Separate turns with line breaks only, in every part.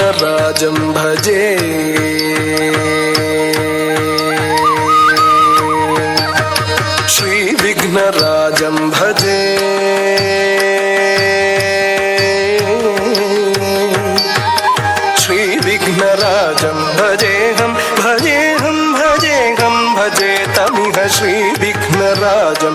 श्रीविघ्नराजं भजे। श्री श्रीविघ्नराजं भजे। श्रीविघ्नराजं भजेऽहं भजेऽहं भजेऽहं भजे हम भजे हम, भजे तमिह श्रीविघ्नराजं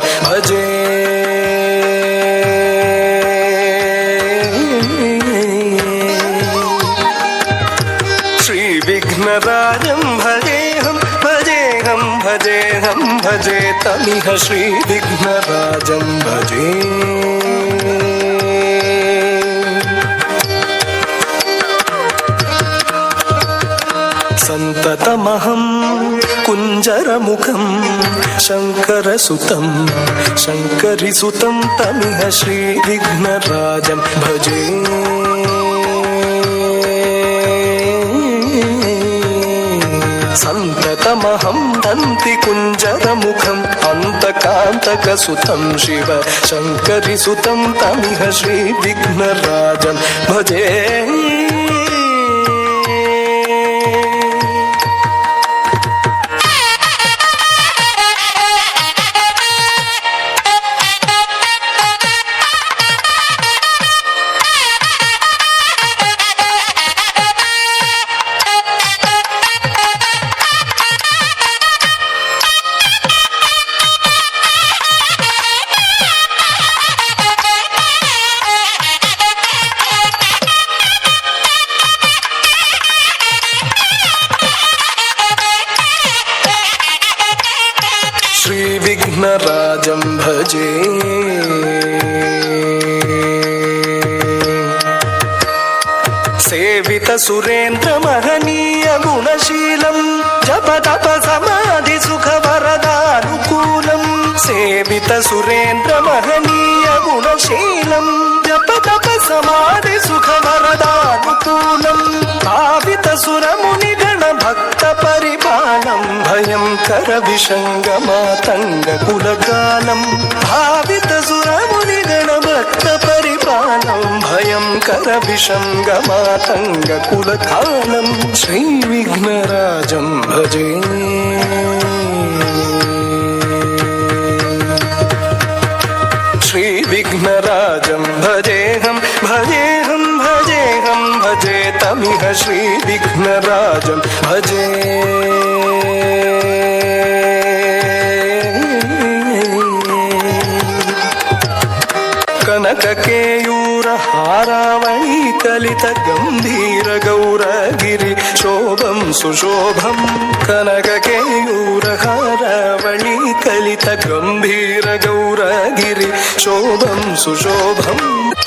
भजेऽहं भजेऽहं भजे तमिह श्रीविघ्नराजं भजे सन्ततमहं कुञ्जरमुखं शङ्करसुतं शङ्करिसुतं तमिह श्रीविघ्नराजं भजे నమహం దంతికుంజరముఖం అంతకాంతకసుతం శివ శంకరిసుతం తమిహ శ్రీ విఘ్నరాజం భజే भजे సేవిత సురేంద్ర మహనీయ గుణశీలం జప తప సమాధి సుఖ వరదానుకూలం. సేవిత సురేంద్ర మహనీయ గుణశీలం జప తప సమాధి సుఖ వరదా భయంకర విషంగమాతంగ కులగానం భావిత సురముని గణభక్త పరిపాలం భయంకర విషంగమాతంగ కులగానం శ్రీ విఘ్నరాజం భజే. శ్రీ విఘ్నరాజం భజేహం. भजे तमिह श्रीविघ्नराजं भजे कनककेयूरहारावळी कलितगम्भीरगौरगिरि शोभं सुशोभं कनककेयूरहारावळी कलितगम्भीरगौरगिरि शोभं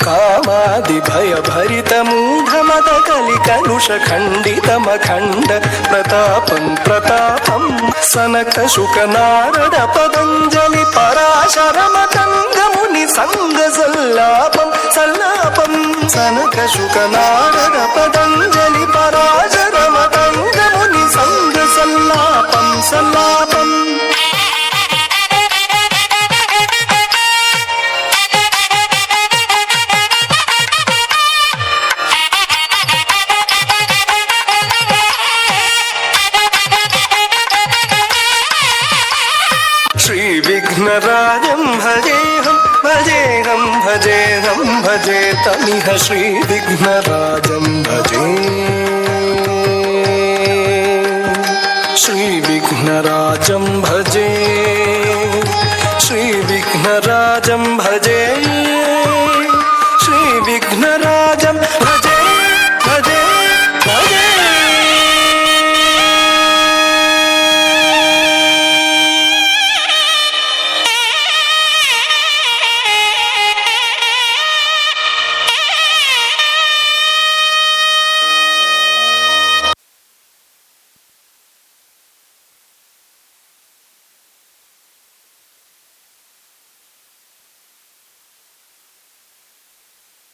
కామాది భయ భరితమూఢమద కలి కలుష ఖండితమఖండ ప్రతాపం ప్రతాపం సనక శుక నారద పదంజలి పరాశరమతంగముని సంగ సల్లాపం సల్లాపం సనక శుక నారద పదంజలి పరాశరమతంగముని సంగ సల్లాపం సల్లాపం भजे हम भजे हम भजे हम, भजे तमिह श्री विघ्नराजं भजे। श्री श्रीविघ्नराजं भजे, श्री श्रीविघ्नराजं भजे।